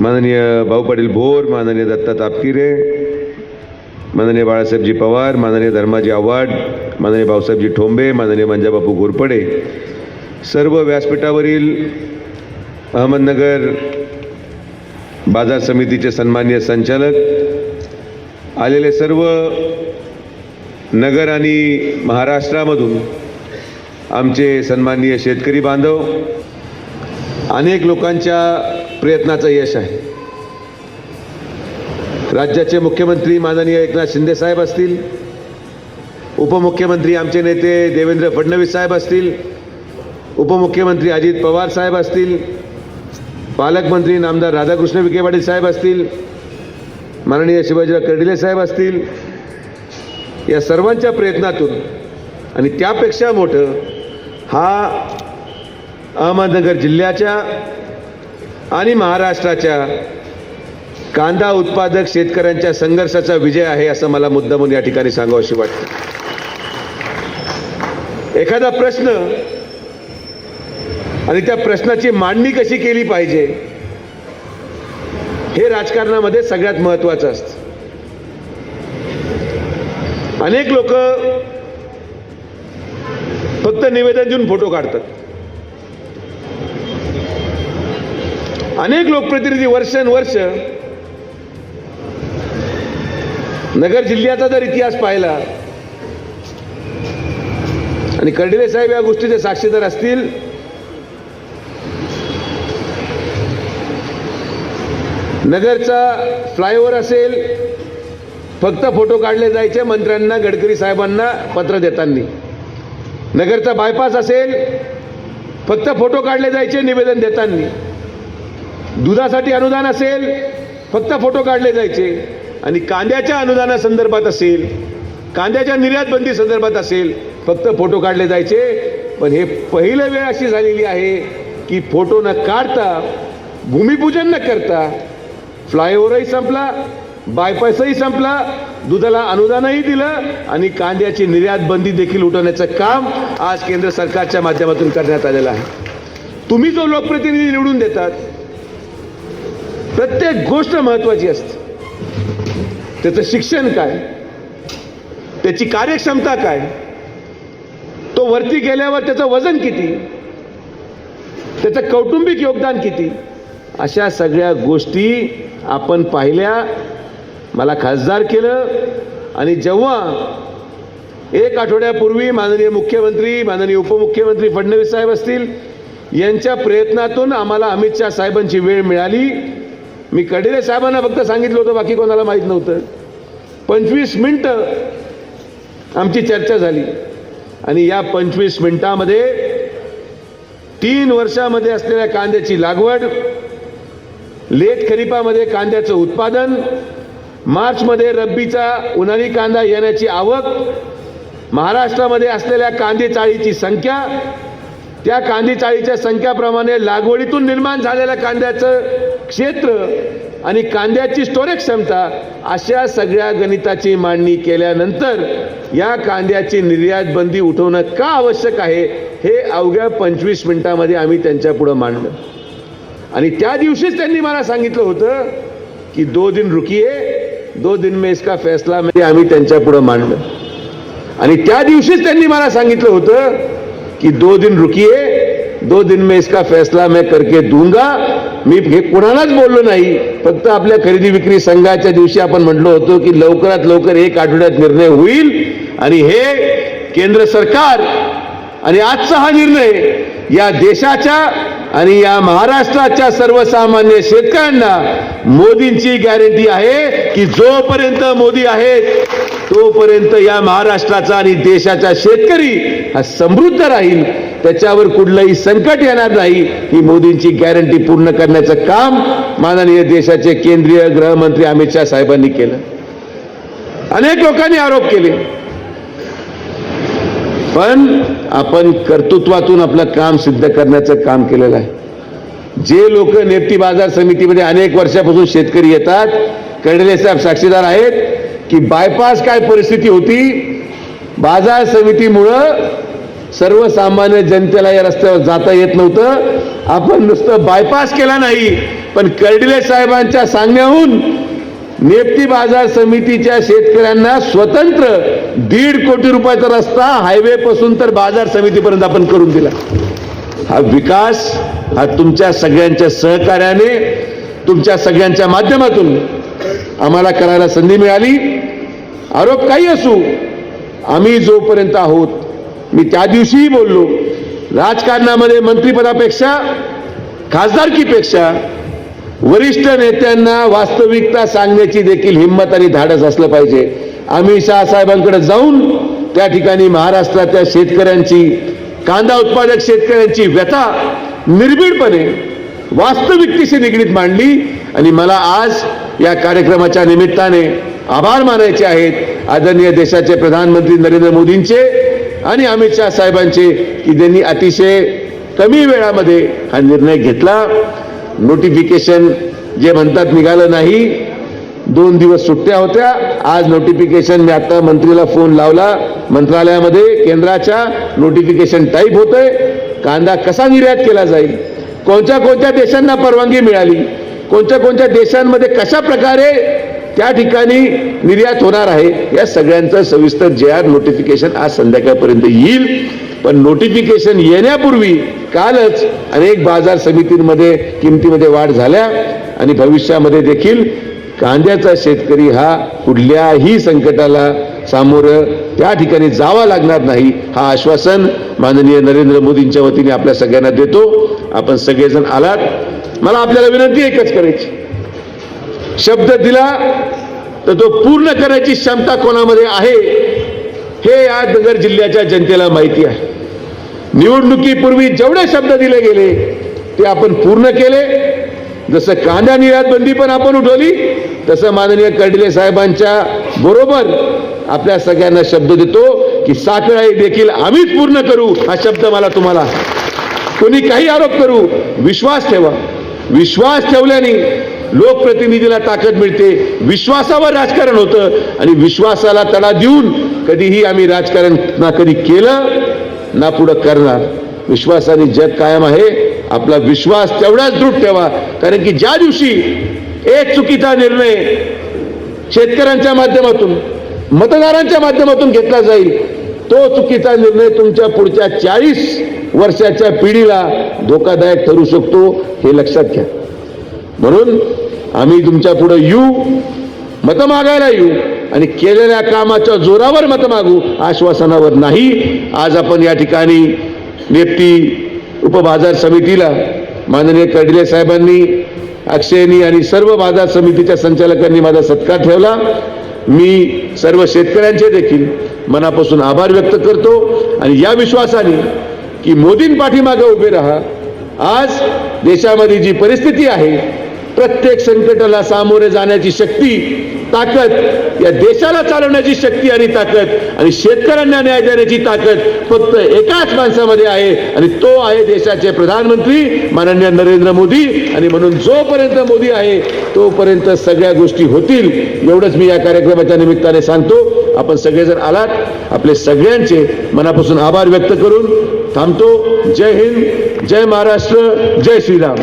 माननीय भाऊ पाटील भोर माननीय दत्ता तापकिरे माननीय बाळासाहेबजी पवार माननीय धर्माजी आव्हाड माननीय भाऊसाहेबजी ठोंबे माननीय मंजाबापू घोरपडे सर्व व्यासपीठावरील अहमदनगर बाजार समितीचे सन्मान्य संचालक आलेले सर्व नगर आणि महाराष्ट्रामधून आमचे सन्माननीय शेतकरी बांधव अनेक लोकांच्या प्रयत्नाचं यश आहे. राज्याचे मुख्यमंत्री माननीय एकनाथ शिंदे साहेब असतील उपमुख्यमंत्री आमचे नेते देवेंद्र फडणवीस साहेब असतील उपमुख्यमंत्री अजित पवार साहेब असतील पालकमंत्री नामदार राधाकृष्ण विखे पाटील साहेब असतील माननीय शिवाजीराव कर्डिले साहेब असतील या सर्वांच्या प्रयत्नातून आणि त्यापेक्षा मोठं हा अहमदनगर जिल्ह्याच्या आणि महाराष्ट्राच्या कांदा उत्पादक शेतकऱ्यांच्या संघर्षाचा विजय आहे असं मला मुद्दामून या ठिकाणी सांगावशी वाटतं. एखादा प्रश्न आणि त्या प्रश्नाची मांडणी कशी केली पाहिजे हे राजकारणामध्ये सगळ्यात महत्वाचं असतं. अनेक लोक फक्त निवेदन देऊन फोटो काढतात. अनेक लोकप्रतिनिधी वर्षानुवर्ष नगर जिल्ह्याचा जर इतिहास पाहिला आणि कर्डिले साहेब या गोष्टीचे साक्षीदार असतील नगरचा फ्लायओव्हर असेल फक्त फोटो काढले जायचे मंत्र्यांना गडकरी साहेबांना पत्र देताना. नगरचा बायपास असेल फक्त फोटो काढले जायचे निवेदन देताना. दुधासाठी अनुदान असेल फक्त फोटो काढले जायचे. आणि कांद्याच्या अनुदानासंदर्भात असेल कांद्याच्या निर्यात बंदी संदर्भात असेल फक्त फोटो काढले जायचे. पण हे पहिलं वेळ अशी झालेली आहे की फोटो न काढता भूमिपूजन न करता फ्लायओव्हरही संपला बायपासही संपला दुधाला अनुदानही दिलं आणि कांद्याची निर्यात बंदी देखील उठवण्याचं काम आज केंद्र सरकारच्या माध्यमातून करण्यात आलेलं आहे. तुम्ही जो लोकप्रतिनिधी निवडून देतात प्रत्येक गोष्ट महत्वाची असते. त्याचं शिक्षण काय? त्याची कार्यक्षमता काय? तो वरती गेल्यावर त्याचं वजन किती? त्याचं कौटुंबिक योगदान किती? अशा सगळ्या गोष्टी आपण पाहिल्या मला खासदार केलं आणि जेव्हा एक आठवड्यापूर्वी माननीय मुख्यमंत्री माननीय उपमुख्यमंत्री फडणवीस साहेब असतील यांच्या प्रयत्नातून आम्हाला अमित शहा साहेबांची वेळ मिळाली. मी कडेले साहेबांना फक्त सांगितलं होतं बाकी कोणाला माहीत नव्हतं. पंचवीस मिनटं आमची चर्चा झाली. आणि या पंचवीस मिनिटामध्ये तीन वर्षामध्ये असलेल्या कांद्याची लागवड लेट खरीपामध्ये कांद्याचं उत्पादन मार्चमध्ये रब्बीचा उन्हाळी कांदा येण्याची आवक महाराष्ट्रामध्ये असलेल्या कांदे चाळीची संख्या त्या कांदी चाळीच्या संख्याप्रमाणे लागवडीतून निर्माण झालेल्या कांद्याचं क्षेत्र आणि कांद्याची स्टोरेज क्षमता अशा सगळ्या गणिताची मांडणी केल्यानंतर या कांद्याची निर्यात बंदी उठवणं का आवश्यक आहे हे अवघ्या पंचवीस मिनिटामध्ये आम्ही त्यांच्या पुढं मांडलं. आणि त्या दिवशीच त्यांनी मला सांगितलं होतं की दो दिन रुकिये दो दिन में इसका फैसला म्हणजे आम्ही त्यांच्या पुढं मांडलं. आणि त्या दिवशीच त्यांनी मला सांगितलं होतं की दो दिन रुकिये दो दिन में इसका फैसला मैं करके दूंगा। मी हे कोणालाच बोललो नाही फक्त आपल्या खरेदी विक्री संघाच्या दिवशी आपण म्हटलो होतो की लवकरात लवकर एक आठवड्यात निर्णय होईल आणि हे केंद्र सरकार आणि आजचा हा निर्णय या देशाच्या आणि या महाराष्ट्राच्या सर्वसामान्य शेतकऱ्यांना मोदींची गॅरंटी आहे की जोपर्यंत मोदी आहेत तोपर्यंत या महाराष्ट्राचा आणि देशाचा शेतकरी हा समृद्ध राहील. त्याच्यावर कुठलंही संकट येणार नाही. ही मोदींची गॅरंटी पूर्ण करण्याचं काम माननीय देशाचे केंद्रीय गृहमंत्री अमित शहा साहेबांनी केलं. अनेक लोकांनी आरोप केले. पण आपण कर्तृत्वातून आपलं काम सिद्ध करण्याचं काम केलेलं आहे. जे लोक नेप्ती बाजार समितीमध्ये अनेक वर्षापासून शेतकरी येतात कर्डिले साहेब साक्षीदार आहेत की बायपास काय परिस्थिती होती? बाजार समितीमुळं सर्वसामान्य जनतेला या रस्त्यावर जाता येत नव्हतं. आपण नुसतं बायपास केला नाही पण कर्डिले साहेबांच्या सांगण्याहून नेप्ती बाजार समितीच्या शेतकऱ्यांना स्वतंत्र दीड कोटी रुपयाचा रस्ता हायवे पासून तर बाजार समितीपर्यंत आपण करून दिला. हा विकास हा तुमच्या सगळ्यांच्या सहकार्याने तुमच्या सगळ्यांच्या माध्यमातून आम्हाला करायला संधी मिळाली. आरोप काही असू आम्ही जोपर्यंत आहोत मी त्या दिवशीही बोललो. राजकारणामध्ये मंत्रिपदापेक्षा खासदारकीपेक्षा वरिष्ठ नेत्यांना वास्तविकता सांगण्याची देखील हिंमत आणि धाडस असलं पाहिजे. आम्ही शहासाहेबांकडे जाऊन त्या ठिकाणी महाराष्ट्रातल्या शेतकऱ्यांची कांदा उत्पादक शेतकऱ्यांची व्यथा निर्भीडपणे वास्तविकतेशी निगडीत मांडली आणि मला आज या कार्यक्रमाच्या निमित्ताने आभार मानायचे आहेत. आदरणीय देशाचे प्रधानमंत्री नरेंद्र मोदींचे आणि अमित शहा साहेबांचे की त्यांनी अतिशय कमी वेळामध्ये हा निर्णय घेतला. नोटिफिकेशन जे म्हणतात निघालं नाही. दोन दिवस सुट्ट्या होत्या. आज नोटिफिकेशन मी आता मंत्रीला फोन लावला. मंत्रालयामध्ये केंद्राच्या नोटिफिकेशन टाईप होतंय. कांदा कसा निर्यात केला जाईल? कोणत्या कोणत्या देशांना परवानगी मिळाली? कोणत्या कोणत्या देशांमध्ये कशा प्रकारे त्या ठिकाणी निर्यात होणार आहे. या सगळ्यांचं सविस्तर जे आर नोटिफिकेशन आज संध्याकाळपर्यंत येईल. पण नोटिफिकेशन येण्यापूर्वी कालच अनेक बाजार समितींमध्ये किमतीमध्ये वाढ झाल्या आणि भविष्यामध्ये देखील कांद्याचा शेतकरी हा कुठल्याही संकटाला सामोरं त्या ठिकाणी जावा लागणार नाही हा आश्वासन माननीय नरेंद्र मोदींच्या वतीने आपल्या सगळ्यांना देतो. आपण सगळेजण आलात. मला आपल्याला विनंती एकच करायची. शब्द दिला तर तो पूर्ण करायची क्षमता कोणामध्ये आहे हे या नगर जिल्ह्याच्या जनतेला माहिती आहे. निवडणुकीपूर्वी जेवढे शब्द दिले गेले ते आपण पूर्ण केले. जसं कांदा निर्यात बंदी पण आपण उठवली तसं माननीय कर्डिले साहेबांच्या बरोबर आपल्या सगळ्यांना शब्द देतो की साखळाई देखील आम्हीच पूर्ण करू हा शब्द मला तुम्हाला. कोणी काही आरोप करू विश्वास ठेवा. विश्वास ठेवल्याने लोकप्रतिनिधीला ताकद मिळते विश्वासावर राजकारण होतं आणि विश्वासाला तडा देऊन कधीही आम्ही राजकारण ना कधी केलं ना पुढं करणार. विश्वासाने जग कायम आहे आपला विश्वास तेवढाच दृढ ठेवा. कारण की ज्या दिवशी एक चुकीचा निर्णय शेतकऱ्यांच्या माध्यमातून मतदारांच्या माध्यमातून घेतला जाईल तो चुकीचा निर्णय तुमच्या पुढच्या चाळीस वर्षाच्या पिढीला धोकादायक ठरू शकतो हे लक्षात घ्या. म्हणून आम्ही तुमच्यापुढे येऊ मतं मागायला येऊ आणि केलेल्या कामाच्या जोरावर मतं मागू आश्वासनावर नाही. आज आपण या ठिकाणी नेप्ती उपबाजार समितीला माननीय कर्डिले साहेबांनी अक्षयनी आणि सर्व बाजार समितीच्या संचालकांनी माझा सत्कार ठेवला. मी सर्व शेतकऱ्यांचे देखील मनापासून आभार व्यक्त करतो आणि या विश्वासाने की मोदीं पाठीमागे उभे राहा. आज देशामध्ये जी परिस्थिती आहे प्रत्येक संकटाला सामोरे जाण्याची शक्ती ताकद या देशाला चालवण्याची शक्ती आणि ताकद आणि शेतकऱ्यांना न्याय देण्याची ताकद फक्त एकाच माणसामध्ये आहे आणि तो आहे देशाचे प्रधानमंत्री माननीय नरेंद्र मोदी. आणि म्हणून जोपर्यंत मोदी आहे तोपर्यंत सगळ्या गोष्टी होतील. एवढंच मी या कार्यक्रमाच्या निमित्ताने सांगतो. आपण सगळेजण आलात आपले सगळ्यांचे मनापासून आभार व्यक्त करून थांबतो. जय हिंद जय महाराष्ट्र जय श्रीराम.